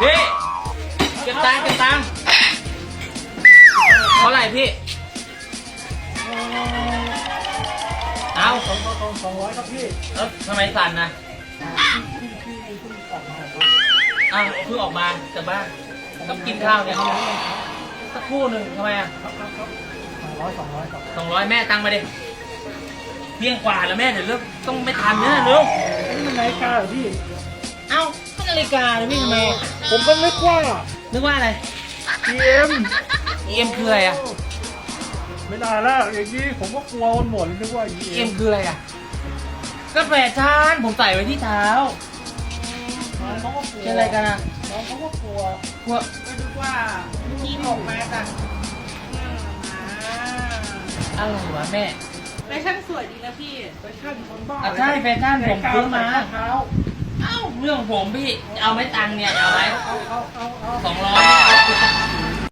พี่เก็บตังค์เก็บตังค์เท่าไหร่พี่ เอาสองสองสองร้อยครับพี่แล้วทำไมสั่นนะพี่พี่พี่เพิ่งออกมาครับอ้าวเพิ่งออกมาจากบ้านต้องกินข้าวเนี่ยสักครู่หนึ่งทำไมอะครับครับครับสองร้อยสองร้อยครับสองร้อยแม่ตังค์มาดิเพียงกว่าแล้วแม่เดี๋ยวเลิกต้องไม่ทันเนี่ยเร็วนี่มันนาฬิกาเหรอพี่ เอ้าก็ นาฬิกาเลยพี่ทำไมผมก็นึกว่านึกว่าอะไร PM EM คืออะไรอะ ไม่ได้แล้วอย่างนี้ผมก็กลัวมันหมดนึกว่า EM EM คืออะไรอะ ก็แฟชั่นผมใส่ไว้ที่เท้าน้องเขาก็กลัวเป็นอะไรกันอะน้องเขาก็กลัวกลัวก็นึกว่าที่หกมาจากอ่าอะไรวะแม่ แฟชั่นสวยดีนะพี่แฟชั่นคนบ้าอะใช่แฟชั่นผมซื้อมา เท้า เรื่องผมพี่ เอาไหมตังค์เนี่ย เอาไหมเอาเอาเอาสองร้อย